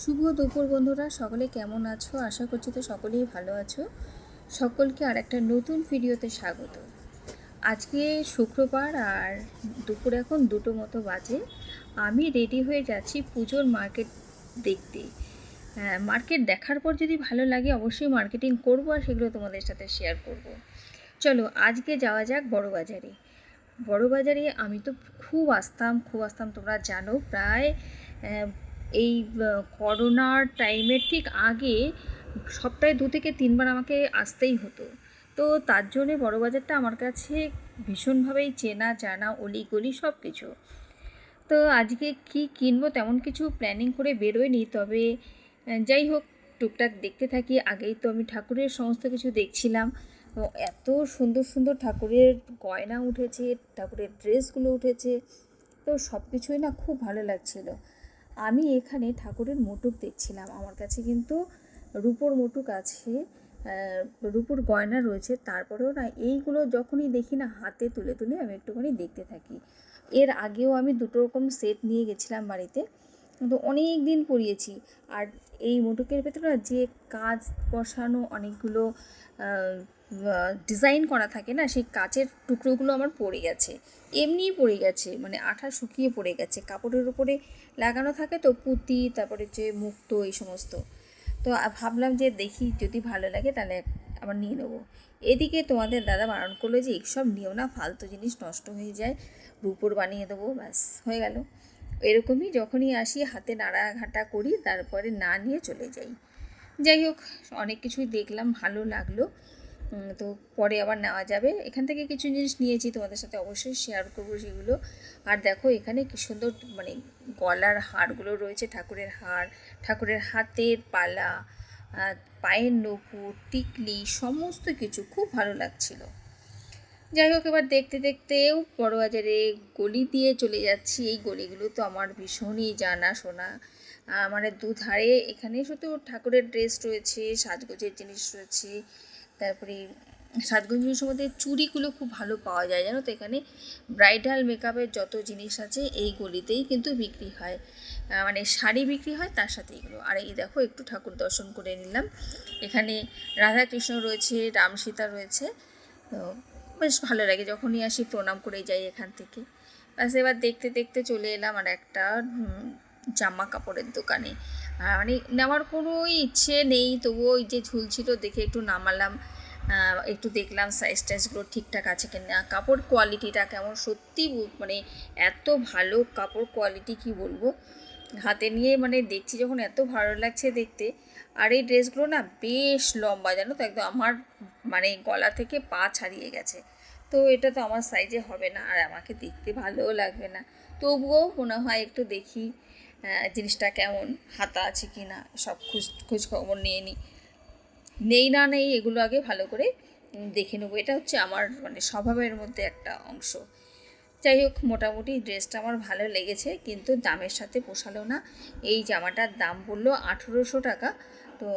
শুভ দুপুর বন্ধুরা, সকলে কেমন আছো? আশা করছি তো সকলেই ভালো আছো। সকলকে আর একটা নতুন ভিডিওতে স্বাগত। আজকে শুক্রবার আর দুপুর এখন দুটো মতো বাজে। আমি রেডি হয়ে যাচ্ছি পুজোর মার্কেট দেখতে। হ্যাঁ মার্কেট দেখার পর যদি ভালো লাগে অবশ্যই মার্কেটিং করব আর সেগুলো তোমাদের সাথে শেয়ার করব। চলো, আজকে যাওয়া যাক বড় বাজারে। বড় বাজারে আমি তো খুব আসতাম খুব আসতাম, তোমরা জানো, প্রায় এই করোনার টাইমের ঠিক আগে সপ্তাহে দু থেকে তিনবার আমাকে আসতেই হতো। তো তার জন্যে বড় বাজারটা আমার কাছে ভীষণভাবেই চেনা, জানা, অলিগলি সব কিছু তো আজকে কি কিনবো তেমন কিছু প্ল্যানিং করে বেরোয়নি, তবে যাই হোক, টুকটাক দেখতে থাকি। আগেই তো আমি ঠাকুরের সমস্ত কিছু দেখছিলাম। এত সুন্দর সুন্দর ঠাকুরের গয়না উঠেছে, ঠাকুরের ড্রেসগুলো উঠেছে। তো সব কিছুই না খুব ভালো লাগছিল। আমি এখানে ঠাকুরের মোটুক দেখছিলাম। আমার কাছে কিন্তু রূপোর মোটুক আছে রূপোর গয়না রয়েছে। তারপরেও না এইগুলো যখনই দেখি না, হাতে তুলে তুলে আমি একটুখানি দেখতে থাকি। এর আগেও আমি দুটো রকম সেট নিয়ে গেছিলাম বাড়িতে। কিন্তু অনেক দিন পরিয়েছি আর এই মুটুকের ভেতরে যে কাজ বসানো অনেকগুলো ডিজাইন করা থাকে না, সেই কাচের টুকরোগুলো আমার পড়ে গেছে। এমনিই পড়ে গেছে মানে আঠা শুকিয়ে পড়ে গেছে। কাপড়ের উপরে লাগানো থাকে তো পুঁতি, তারপরে যে মুক্তো, এই সমস্ত। তো ভাবলাম যে দেখি যদি ভালো লাগে তাহলে আবার নিয়ে নেব। এদিকে তোমাদের দাদা বারণ করল যে, এইসব নিও না, ফালতু জিনিস নষ্ট হয়ে যায়। রূপোর বানিয়ে দেবো, ব্যাস, হয়ে গেল। এরকমই যখনই আসি, হাতে নাড়াঘাটা করি, তারপরে না নিয়ে চলে যাই। যাই হোক, অনেক কিছুই দেখলাম, ভালো লাগল। তো পরে আবার নেওয়া যাবে। এখান থেকে কিছু জিনিস নিয়েছি, তোমাদের সাথে অবশ্যই শেয়ার করব সেগুলো। আর দেখো, এখানে কি সুন্দর মানে গলার হারগুলো রয়েছে, ঠাকুরের হার। ঠাকুরের হাতের পালা পায়ের নপুর, টিকলি, সমস্ত কিছু। খুব ভালো লাগছিল। যাই হোক, এবার দেখতে দেখতেও বড়বাজারে গলি দিয়ে চলে যাচ্ছি। এই গলিগুলো তো আমার ভীষণই জানা শোনা। মানে দুধারে এখানে শুধু ঠাকুরের ড্রেস রয়েছে, সাজগোজের জিনিস রয়েছে। তারপরে সাজগোজ জিনিসের মধ্যে চুড়িগুলো খুব ভালো পাওয়া যায়, জানো তো? এখানে ব্রাইডাল মেকআপের যত জিনিস আছে এই গলিতেই কিন্তু বিক্রি হয়। মানে শাড়ি বিক্রি হয়, তার সাথে এগুলো। আর এই দেখো, একটু ঠাকুর দর্শন করে নিলাম। এখানে রাধাকৃষ্ণ রয়েছে রাম সীতা রয়েছে। তো বেশ ভালো লাগে, যখনই আসি প্রণাম করে যাই এখান থেকে। ব্যাস এবার দেখতে দেখতে চলে এলাম আর একটা জামা কাপড়ের দোকানে। মানে নেওয়ার কোনো ইচ্ছে নেই, তবুও ওই যে ঝুলছিল দেখে একটু নামালাম। একটু দেখলাম সাইজ টাইজগুলো ঠিকঠাক আছে কিনা, কাপড় কোয়ালিটিটা কেমন, সত্যি মানে এত ভালো কাপড় কোয়ালিটি কি বলব? হাতে নিয়ে মানে দেখছি যখন এত ভালো লাগছে দেখতে। আর এই ড্রেসগুলো না বেশ লম্বা, জানো তো? একদম আমার মানে গলা থেকে পা ছাড়িয়ে গেছে। তো এটা তো আমার সাইজে হবে না, আর আমাকে দেখতে ভালোও লাগবে না। তবুও মনে হয় একটু দেখি জিনিসটা কেমন, হাতা আছে কি না সব খোঁজ খোঁজ খবর নিয়ে নিই নেই না নেই, এগুলো আগে ভালো করে দেখে নেব। এটা হচ্ছে আমার মানে স্বভাবের মধ্যে একটা অংশ। যাই হোক, মোটামুটি ড্রেসটা আমার ভালো লেগেছে, কিন্তু দামের সাথে পোষালো না। এই জামাটার দাম বলল আঠেরোশো টাকা। তো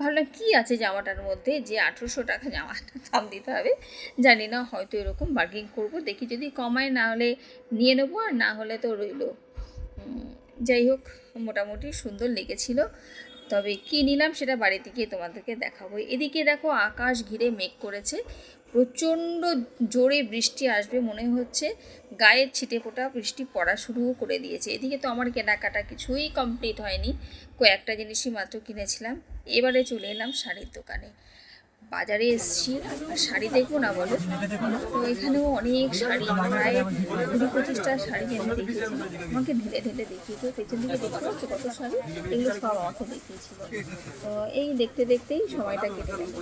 ভাবলাম কী আছে জামাটার মধ্যে? যে আঠেরোশো টাকা জামাটার দাম দিতে হবে। জানি না, হয়তো এরকম বার্গিং করব। দেখি যদি কমায়, না হলে নিয়ে নেব, আর না হলে তো রইল। যাই হোক, মোটামুটি সুন্দর লেগেছিল। তবে কী নিলাম সেটা বাড়িতে গিয়ে তোমাদেরকে দেখাবো। এদিকে দেখো আকাশ ঘিরে মেঘ করেছে। প্রচণ্ড জোরে বৃষ্টি আসবে মনে হচ্ছে। গায়ের ছিটে ফোটা বৃষ্টি পড়া শুরুও করে দিয়েছে। এদিকে তো আমার কেনাকাটা কিছুই কমপ্লিট হয়নি। কয়েকটা জিনিসই মাত্র কিনেছিলাম। এবারে চলে এলাম শাড়ির দোকানে। বাজারে এসছি আর শাড়ি দেখব না বলো? তো এখানেও অনেক শাড়ি, প্রায় কুড়ি পঁচিশটা শাড়ি আমি দেখেছি। আমাকে ঢেলে ঢেলে দেখিয়েছে, পেছন দিকে দেখতে পাচ্ছ কত শাড়ি? এগুলো সব আমাকে দেখিয়েছিল। তো এই দেখতে দেখতেই সময়টা কেটে গেল।